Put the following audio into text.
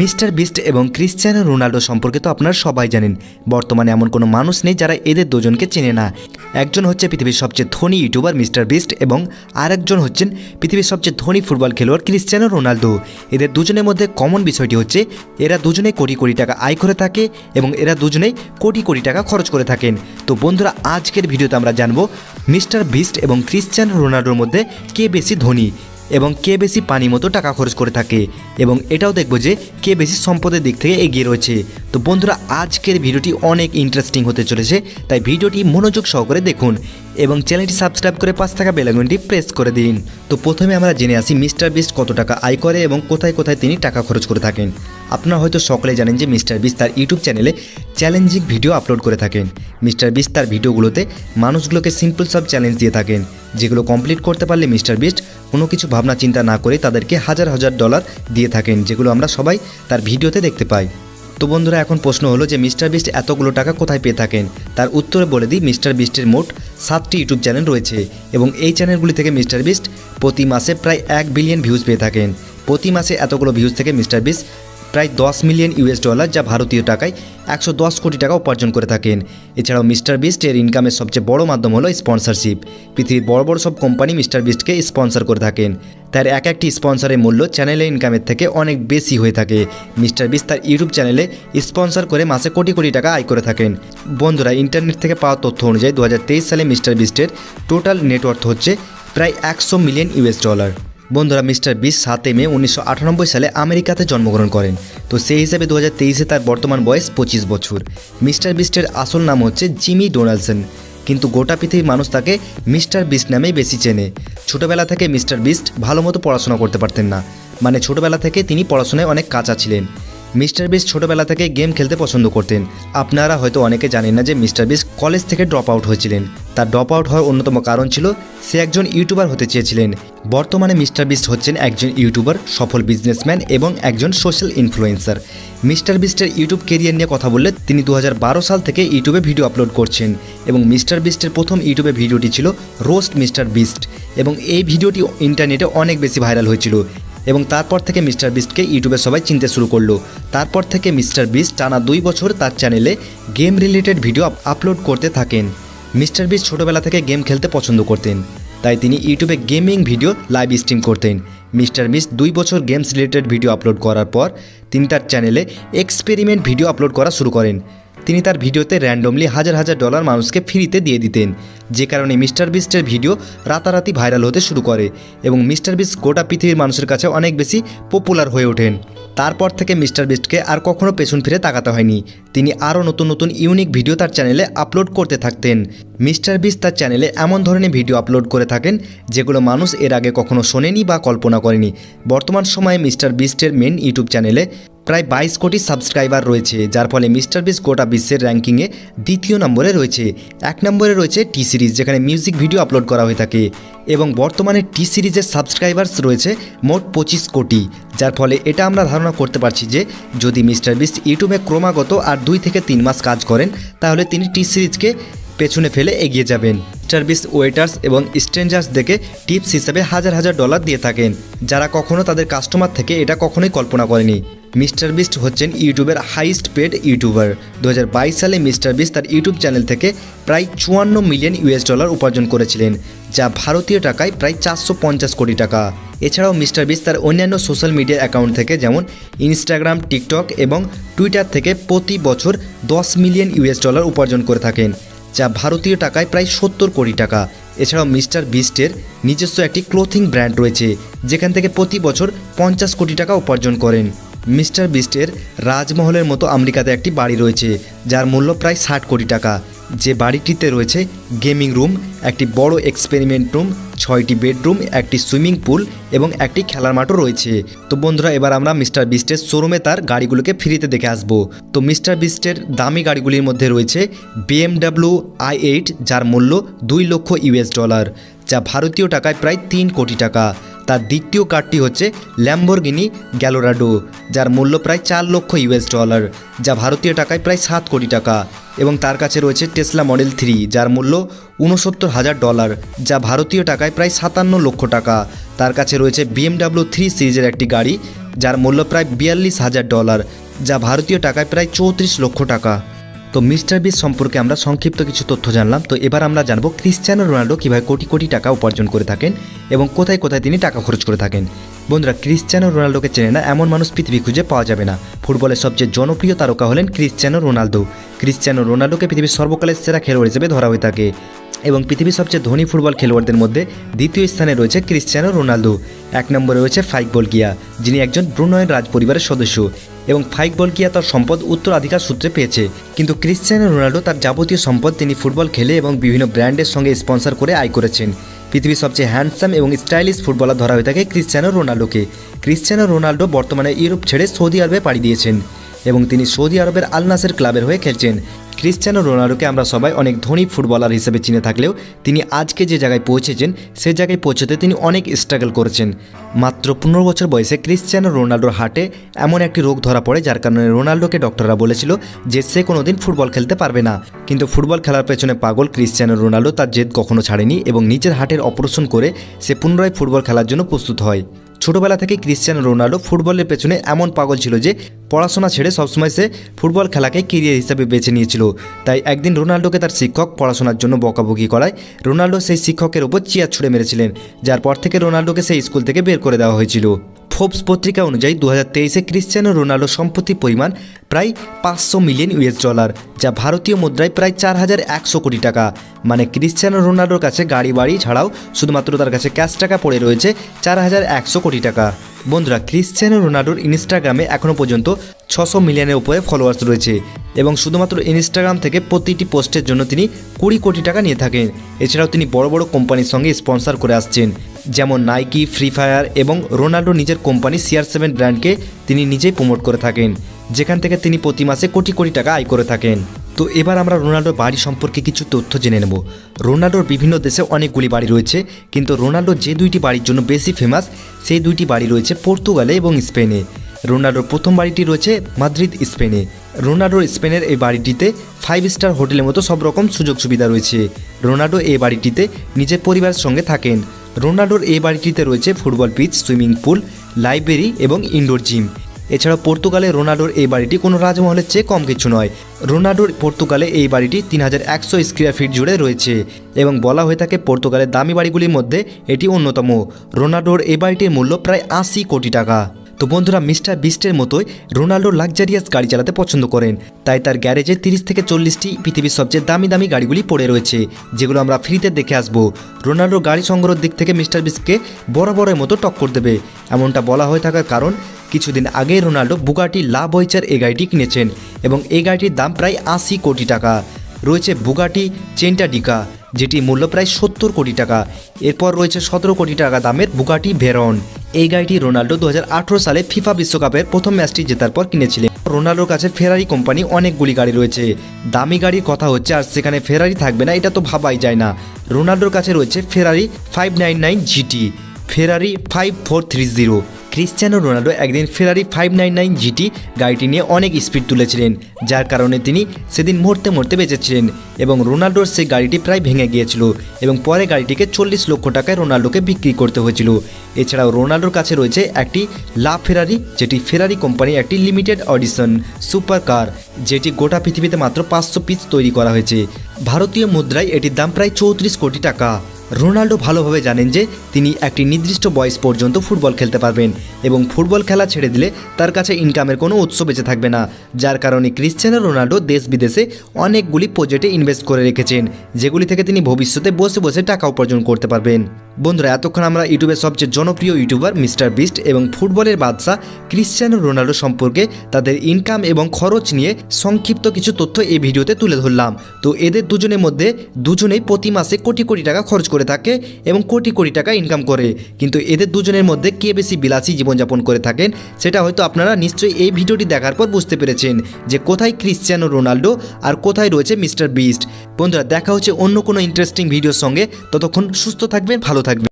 Mister Beast এবং Cristiano Ronaldo সম্পর্কে তো আপনারা সবাই জানেন। বর্তমানে এমন কোনো মানুষ নেই যারা এদের দুজনকে চেনে না। একজন হচ্ছে পৃথিবীর সবচেয়ে ধনী ইউটিউবার মিস্টার বিস্ট এবং আরেকজন হচ্ছেন পৃথিবীর সবচেয়ে ধনী ফুটবল খেলোয়াড় ক্রিশ্চিয়ানো রোনাল্ডো। এদের দুজনের মধ্যে কমন বিষয়টি হচ্ছে, এরা দুজনে কোটি কোটি টাকা আয় করে থাকে এবং এরা দুজনেই কোটি কোটি টাকা খরচ করে থাকেন। তো বন্ধুরা, আজকের ভিডিওতে আমরা জানব, মিস্টার বিস্ট এবং ক্রিশ্চিয়ানো রোনাল্ডোর মধ্যে কে বেশি ধনী? এবং কে বেশি পানি মতো টাকা খরচ করে থাকে। এবং এটাও দেখব যে কে বেশি সম্পদের দিক থেকে এগিয়ে রয়েছে। তো বন্ধুরা, আজকের ভিডিওটি অনেক ইন্টারেস্টিং হতে চলেছে, তাই ভিডিওটি মনোযোগ সহকারে দেখুন এবং চ্যানেলটি সাবস্ক্রাইব করে পাঁচ টাকা বেলাগুনটি প্রেস করে দিন। তো প্রথমে আমরা জেনে আসি মিস্টার বিস্ট কত টাকা আয় করে এবং কোথায় কোথায় তিনি টাকা খরচ করে থাকেন। আপনারা হয়তো সকলে জানেন যে মিস্টার বিস্ট তার ইউটিউব চ্যানেলে চ্যালেঞ্জিং ভিডিও আপলোড করে থাকেন। মিস্টার বিস তার ভিডিওগুলোতে মানুষগুলোকে সিম্পল সব চ্যালেঞ্জ দিয়ে থাকেন, যেগুলো কমপ্লিট করতে পারলে মিস্টার বিস্ট কোনো কিছু ভাবনা চিন্তা না করে তাদেরকে হাজার হাজার ডলার দিয়ে থাকেন, যেগুলো আমরা সবাই তার ভিডিওতে দেখতে পাই। তো বন্ধুরা, এখন প্রশ্ন হলো যে মিস্টার বিস্ট এতগুলো টাকা কোথায় পেয়ে থাকেন? তার উত্তরে বলে দিই, মিস্টার বিস্টের মোট সাতটি ইউটিউব চ্যানেল রয়েছে এবং এই চ্যানেলগুলি থেকে মিস্টার বিস্ট প্রতি মাসে প্রায় এক বিলিয়ন ভিউজ পেয়ে থাকেন। প্রতি মাসে এতগুলো ভিউজ থেকে মিস্টার বিস্ট প্রায় দশ মিলিয়ন ইউএস ডলার যা ভারতীয় টাকায় একশো দশ কোটি টাকা উপার্জন করে থাকেন। এছাড়াও মিস্টার বিস্ট এর ইনকামের সবচেয়ে বড় মাধ্যম হলো স্পন্সরশিপ পৃথিবীর বড় বড় সব কোম্পানি মিস্টার বিস্টকে স্পন্সর করে থাকেন। তার এক একটি স্পন্সরের মূল্য চ্যানেলের ইনকামের থেকে অনেক বেশি হয়ে থাকে। মিস্টার বিস্ট তার ইউটিউব চ্যানেলে স্পন্সর করে মাসে কোটি কোটি টাকা আয় করে থাকেন। বন্ধুরা ইন্টারনেট থেকে পাওয়া তথ্য অনুযায়ী দু হাজার তেইশ সালে মিস্টার বিস্টের টোটাল নেটওয়ার্থ হচ্ছে প্রায় একশো মিলিয়ন ইউএস ডলার। বন্ধুরা মিস্টার বিস সাতে মে উনিশশো আটানব্বই সালে আমেরিকাতে জন্মগ্রহণ করেন। তো সেই হিসাবে দু হাজার তার বর্তমান বয়স পঁচিশ বছর। মিস্টার বিস্টের আসল নাম হচ্ছে জিমি ডোনাল্ডসন কিন্তু গোটা পৃথিবীর মানুষ তাকে মিস্টার বিস্ট নামেই বেশি চেনে। ছোটবেলা থেকে মিস্টার বিস্ট ভালো মতো পড়াশোনা করতে পারতেন না। মানে ছোটোবেলা থেকে তিনি পড়াশোনায় অনেক কাঁচা ছিলেন। মিস্টার বিস্ট ছোটবেলা থেকে গেম খেলতে পছন্দ করতেন। আপনারা হয়তো অনেকে জানেন না যে মিস্টার বিস কলেজ থেকে ড্রপ আউট হয়েছিলেন। তার ড্রপ আউট হওয়ার অন্যতম কারণ ছিল সে একজন ইউটিউবার হতে চেয়েছিলেন। বর্তমানে মিস্টার বিস্ট হচ্ছেন একজন ইউটিউবার, সফল বিজনেসম্যান এবং একজন সোশ্যাল ইনফ্লুয়েন্সার। মিস্টার বিস্টের ইউটিউব কেরিয়ার নিয়ে কথা বললে তিনি দু হাজার বারো সাল থেকে ইউটিউবে ভিডিও আপলোড করছেন এবং মিস্টার বিস্টের প্রথম ইউটিউবে ভিডিওটি ছিল রোস্ট মিস্টার বিস্ট এবং এই ভিডিওটি ইন্টারনেটে অনেক বেশি ভাইরাল হয়েছিল। এবং তারপর থেকে মিস্টার বিস্টকে ইউটিউবে সবাই চিনতে শুরু করল। তারপর থেকে মিস্টার বিস্ট টানা দুই বছর তার চ্যানেলে গেম রিলেটেড ভিডিও আপলোড করতে থাকেন। মিস্টার বিস্ট ছোটোবেলা থেকে গেম খেলতে পছন্দ করতেন। তাই তিনি ইউটিউবে গেমিং ভিডিও লাইভ স্ট্রিম করতেন। মিস্টার বিস্ট দুই বছর গেমস রিলেটেড ভিডিও আপলোড করার পর তিনি তার চ্যানেলে এক্সপেরিমেন্ট ভিডিও আপলোড করা শুরু করেন। তিনি তার ভিডিওতে র্যান্ডমলি হাজার হাজার ডলার মানুষকে ফ্রিতে দিয়ে দিতেন, যে কারণে মিস্টার বিস্টের ভিডিও রাতারাতি ভাইরাল হতে শুরু করে এবং মিস্টার বিস্ট গোটা পৃথিবীর মানুষের কাছে অনেক বেশি পপুলার হয়ে ওঠেন। তারপর থেকে মিস্টার বিস্টকে আর কখনও পেছন ফিরে তাকাতে হয়নি। তিনি আরও নতুন নতুন ইউনিক ভিডিও তার চ্যানেলে আপলোড করতে থাকতেন। মিস্টার বিস্ট তার চ্যানেলে এমন ধরনের ভিডিও আপলোড করে থাকেন, যেগুলো মানুষ এর আগে কখনো শোনেনি বা কল্পনা করেনি। বর্তমান সময়ে মিস্টার বিস্টের মেন ইউটিউব চ্যানেলে প্রায় বাইশ কোটি সাবস্ক্রাইবার রয়েছে, যার ফলে মিস্টার বিস গোটা বিশ্বের র্যাঙ্কিংয়ে দ্বিতীয় নম্বরে রয়েছে। এক নম্বরে রয়েছে টি সিরিজ, যেখানে মিউজিক ভিডিও আপলোড করা হয়ে থাকে এবং বর্তমানে টি সিরিজের সাবস্ক্রাইবার্স রয়েছে মোট পঁচিশ কোটি, যার ফলে এটা আমরা ধারণা করতে পারছি যে যদি মিস্টার বিস ইউটিউবে ক্রমাগত আর দুই থেকে তিন মাস কাজ করেন, তাহলে তিনি টি সিরিজকে পেছনে ফেলে এগিয়ে যাবেন। সার্ভিস ওয়েটার্স এবং স্ট্রেঞ্জার্স দেখে টিপস হিসেবে হাজার হাজার ডলার দিয়ে থাকেন, যারা কখনো তাদের কাস্টমার থেকে এটা কখনোই কল্পনা করেনি। মিস্টার বিস্ট হচ্ছেন ইউটিউবের হাইস্ট পেড ইউটিউবার। দু হাজার বাইশ সালে মিস্টার বিস্ট তার ইউটিউব চ্যানেল থেকে প্রায় চুয়ান্ন মিলিয়ন ইউএস ডলার উপার্জন করেছিলেন, যা ভারতীয় টাকায় প্রায় চারশো পঞ্চাশ কোটি টাকা। এছাড়াও মিস্টার বিস্ট তার অন্যান্য সোশ্যাল মিডিয়া অ্যাকাউন্ট থেকে যেমন ইনস্টাগ্রাম, টিকটক এবং টুইটার থেকে প্রতি বছর দশ মিলিয়ন ইউএস ডলার উপার্জন করে থাকেন, যা ভারতীয় টাকায় প্রায় সত্তর কোটি টাকা। এছাড়াও মিস্টার বিস্টের নিজস্ব একটি ক্লোথিং ব্র্যান্ড রয়েছে, যেখান থেকে প্রতি বছর পঞ্চাশ কোটি টাকা উপার্জন করেন। মিস্টার বিস্টের রাজমহলের মতো আমেরিকাতে একটি বাড়ি রয়েছে, যার মূল্য প্রায় ষাট কোটি টাকা। যে বাড়িটিতে রয়েছে গেমিং রুম, একটি বড় এক্সপেরিমেন্ট রুম, ছয়টি বেডরুম, একটি সুইমিং পুল এবং একটি খেলার মাঠও রয়েছে। তো বন্ধুরা, এবার আমরা মিস্টার বিস্টের শোরুমে তার গাড়িগুলোকে ফ্রিতে দেখে আসব। তো মিস্টার বিস্টের দামি গাড়িগুলির মধ্যে রয়েছে বিএমডাব্লিউ আই এইট, যার মূল্য দুই লক্ষ ইউএস ডলার, যা ভারতীয় টাকায় প্রায় তিন কোটি টাকা। তার দ্বিতীয় কারটি হচ্ছে ল্যাম্বরগিনি গ্যালোরাডো, যার মূল্য প্রায় চার লক্ষ ইউএস ডলার, যা ভারতীয় টাকায় প্রায় সাত কোটি টাকা, এবং তার কাছে রয়েছে টেসলা মডেল থ্রি, যার মূল্য উনসত্তর হাজার ডলার, যা ভারতীয় টাকায় প্রায় সাতান্ন লক্ষ টাকা। তার কাছে রয়েছে বিএমডাব্লিউ থ্রি সিরিজের একটি গাড়ি, যার মূল্য প্রায় বিয়াল্লিশ হাজার ডলার, যা ভারতীয় টাকায় প্রায় চৌত্রিশ লক্ষ টাকা। তো মিস্টার বিস সম্পর্কে আমরা সংক্ষিপ্ত কিছু তথ্য জানলাম। তো এবার আমরা জানব ক্রিশ্চিয়ানো রোনাল্ডো কীভাবে কোটি কোটি টাকা উপার্জন করে থাকেন এবং কোথায় কোথায় তিনি টাকা খরচ করে থাকেন। বন্ধুরা, ক্রিশ্চিয়ানো রোনাল্ডোকে চেনে না, এমন মানুষ পৃথিবী খুঁজে পাওয়া যাবে না। ফুটবলের সবচেয়ে জনপ্রিয় তারকা হলেন ক্রিশ্চিয়ানো রোনাল্ডো। ক্রিশ্চিয়ানো রোনাল্ডোকে পৃথিবীর সর্বকালের সেরা খেলোয়াড় হিসেবে ধরা হয়ে থাকে এবং পৃথিবীর সবচেয়ে ধনী ফুটবল খেলোয়াড়দের মধ্যে দ্বিতীয় স্থানে রয়েছে ক্রিশ্চিয়ানো রোনাল্ডো। এক নম্বরে রয়েছে ফাইক বলকিয়া যিনি একজন ব্রুনয়ের রাজ পরিবারের সদস্য। এবং ফাইক বলকিয়া তার সম্পদ উত্তরাধিকার সূত্রে পেয়েছে। কিন্তু ক্রিশ্চিয়ানো রোনাল্ডো তার যাবতীয় সম্পদ তিনি ফুটবল খেলে এবং বিভিন্ন ব্র্যান্ডের সঙ্গে স্পন্সর করে আয় করেছেন। পৃথিবীর সবচেয়ে হ্যান্ডসাম এবং স্টাইলিশ ফুটবলার ধরা হয়ে থাকে ক্রিশ্চিয়ানো রোনাল্ডোকে। ক্রিশ্চিয়ানো রোনাল্ডো বর্তমানে ইউরোপ ছেড়ে সৌদি আরবে পাড়ি দিয়েছেন এবং তিনি সৌদি আরবের আলনাসের ক্লাবের হয়ে খেলছেন। ক্রিশ্চিয়ানো রোনাল্ডোকে আমরা সবাই অনেক ধনী ফুটবলার হিসেবে চিনে থাকলেও তিনি আজকে যে জায়গায় পৌঁছেছেন, সে জায়গায় পৌঁছতে তিনি অনেক স্ট্রাগল করেছেন। মাত্র পনেরো বছর বয়সে ক্রিশ্চিয়ানো রোনাল্ডোর হাটে এমন একটি রোগ ধরা পড়ে যার কারণে রোনাল্ডোকে ডক্টররা বলেছিল যে সে কোনোদিন ফুটবল খেলতে পারবে না। কিন্তু ফুটবল খেলার পেছনে পাগল ক্রিশ্চিয়ানো রোনাল্ডো তার জেদ কখনো ছাড়েনি এবং নিজের হাটের অপারেশন করে সে পুনরায় ফুটবল খেলার জন্য প্রস্তুত হয়। ছোটবেলা থেকে ক্রিশ্চিয়ান রোনাল্ডো ফুটবলের পেছনে এমন পাগল ছিল যে পড়াশোনা ছেড়ে সবসময় সে ফুটবল খেলাকে কেরিয়ার হিসাবে বেছে নিয়েছিল। তাই একদিন রোনাল্ডোকে তার শিক্ষক পড়াশোনার জন্য বকাবকি করায় রোনাল্ডো সেই শিক্ষকের ওপর চেয়ার ছুঁড়ে মেরেছিলেন, যার পর থেকে রোনাল্ডোকে সেই স্কুল থেকে বের করে দেওয়া হয়েছিল। ফোর্বস পত্রিকা অনুযায়ী দু হাজার তেইশে ক্রিশ্চিয়ানো রোনাল্ডো সম্পত্তি পরিমাণ প্রায় পাঁচশো মিলিয়ন ইউএস ডলার, যা ভারতীয় মুদ্রায় প্রায় চার হাজার একশো কোটি টাকা। মানে ক্রিশ্চিয়ানো রোনাল্ডোর কাছে গাড়ি বাড়ি ছাড়াও শুধুমাত্র তার কাছে ক্যাশ টাকা পড়ে রয়েছে চার হাজার একশো কোটি টাকা। বন্ধুরা, ক্রিশ্চিয়ানো রোনাল্ডোর ইনস্টাগ্রামে এখনও পর্যন্ত ছশো মিলিয়নের উপরে ফলোয়ার্স রয়েছে এবং শুধুমাত্র ইনস্টাগ্রাম থেকে প্রতিটি পোস্টের জন্য তিনি কুড়ি কোটি টাকা নিয়ে থাকেন। এছাড়াও তিনি বড় বড় কোম্পানির সঙ্গে স্পন্সর করে আসছেন, যেমন নাইকি ফ্রি ফায়ার এবং রোনাল্ডো নিজের কোম্পানি সিআর সেভেন ব্র্যান্ডকে তিনি নিজেই প্রমোট করে থাকেন, যেখান থেকে তিনি প্রতি মাসে কোটি কোটি টাকা আয় করে থাকেন। তো এবার আমরা রোনাল্ডোর বাড়ি সম্পর্কে কিছু তথ্য জেনে নেব। রোনাল্ডোর বিভিন্ন দেশে অনেকগুলি বাড়ি রয়েছে, কিন্তু রোনাল্ডো যে দুইটি বাড়ির জন্য বেশি ফেমাস সেই দুইটি বাড়ি রয়েছে পর্তুগালে এবং স্পেনে রোনাল্ডোর প্রথম বাড়িটি রয়েছে মাদ্রিদ, স্পেনে। রোনাল্ডোর স্পেনের এই বাড়িটিতে ফাইভ স্টার হোটেলের মতো সব রকম সুযোগ সুবিধা রয়েছে। রোনাল্ডো এই বাড়িটিতে নিজের পরিবারের সঙ্গে থাকেন। রোনাল্ডোর এই বাড়িটিতে রয়েছে football pitch swimming pool library এবং ইনডোর জিম এছাড়াও পর্তুগালে রোনাল্ডোর এই বাড়িটি কোনো রাজমহলের চেয়ে কম কিছু নয়। রোনাল্ডোর পর্তুগালে এই বাড়িটি তিন হাজার একশো স্কোয়ার ফিট জুড়ে রয়েছে এবং বলা হয়ে থাকে পর্তুগালের দামি বাড়িগুলির মধ্যে এটি অন্যতম। রোনাল্ডোর এই বাড়িটির মূল্য প্রায় আশি কোটি টাকা। তো বন্ধুরা মিস্টার বিস্টের মতোই রোনাল্ডো লাক্সারিয়াস গাড়ি চালাতে পছন্দ করেন। তাই তার গ্যারেজে তিরিশ থেকে চল্লিশটি পৃথিবীর সবচেয়ে দামি দামি গাড়িগুলি পড়ে রয়েছে, যেগুলো আমরা ফ্রিতে দেখে আসব। রোনাল্ডো গাড়ি সংগ্রহের দিক থেকে মিস্টার বিস্টকে বরাবরের মতো টক্কর দেবে। এমনটা বলা হয়ে থাকার কারণ, কিছুদিন আগেই রোনাল্ডো বুগাটি লা বয়চার এই গাড়িটি কিনেছেন এবং এই গাড়িটির দাম প্রায় আশি কোটি টাকা। রয়েছে বুগাটি চেন্টা ডিকা যেটি মূল্য প্রায় সত্তর কোটি টাকা। এরপর রয়েছে সতেরো কোটি টাকা দামের বুগাটি ভেরন। এই গাড়িটি রোনাল্ডো দু হাজার আঠারো সালে ফিফা বিশ্বকাপের প্রথম ম্যাচটি জেতার পর কিনেছিলেন। রোনাল্ডোর কাছে ফেরারি কোম্পানি অনেকগুলি গাড়ি রয়েছে। দামি গাড়ির কথা হচ্ছে, আর সেখানে ফেরারি থাকবে না, এটা তো ভাবাই যায় না। রোনাল্ডোর কাছে রয়েছে Ferrari five nine nine GT Ferrari five four three zero. Cristiano Ronaldo একদিন Ferrari five nine nine GT গাড়িটি নিয়ে অনেক স্পিড তুলেছিলেন, যার কারণে তিনি সেদিন মরতে মরতে বেঁচেছিলেন এবং রোনাল্ডোর সেই গাড়িটি প্রায় ভেঙে গিয়েছিল এবং পরে গাড়িটিকে চল্লিশ লক্ষ টাকায় রোনাল্ডোকে বিক্রি করতে হয়েছিল। এছাড়াও রোনাল্ডোর কাছে রয়েছে একটি লা ফেরারি, যেটি ফেরারি কোম্পানির একটি লিমিটেড অডিশন সুপার কার যেটি গোটা পৃথিবীতে মাত্র পাঁচশো পিস তৈরি করা হয়েছে। ভারতীয় মুদ্রায় এটির দাম প্রায় চৌত্রিশ কোটি টাকা। রোনাল্ডো ভালোভাবে জানেন যে তিনি একটি নির্দিষ্ট বয়স পর্যন্ত ফুটবল খেলতে পারবেন এবং ফুটবল খেলা ছেড়ে দিলে তার কাছে ইনকামের কোনো উৎস বেঁচে থাকবে না, যার কারণে ক্রিশ্চিয়ানো রোনাল্ডো দেশ বিদেশে অনেকগুলি প্রজেক্টে ইনভেস্ট করে রেখেছেন, যেগুলি থেকে তিনি ভবিষ্যতে বসে বসে টাকা উপার্জন করতে পারবেন। বন্ধুরা, এতক্ষণ আমরা ইউটিউবের সবচেয়ে জনপ্রিয় ইউটিউবার মিস্টার বিস্ট এবং ফুটবলের বাদশা ক্রিশ্চিয়ানো রোনাল্ডো সম্পর্কে তাদের ইনকাম এবং খরচ নিয়ে সংক্ষিপ্ত কিছু তথ্য এই ভিডিওতে তুলে ধরলাম। তো এদের দুজনের মধ্যে দুজনেই প্রতি মাসে কোটি কোটি টাকা খরচ করে থাকে এবং কোটি কোটি টাকা ইনকাম করে। কিন্তু এদের দুজনের মধ্যে কে বেশি বিলাসী জীবনযাপন করে থাকেন, সেটা হয়তো আপনারা নিশ্চয়ই এই ভিডিওটি দেখার পর বুঝতে পেরেছেন যে কোথায় ক্রিশ্চিয়ানো রোনাল্ডো আর কোথায় রয়েছে মিস্টার বিস্ট। বন্ধুরা, দেখা হচ্ছে অন্য কোনো ইন্টারেস্টিং ভিডিওর সঙ্গে। ততক্ষণ সুস্থ থাকবেন, ভালো থাকবেন।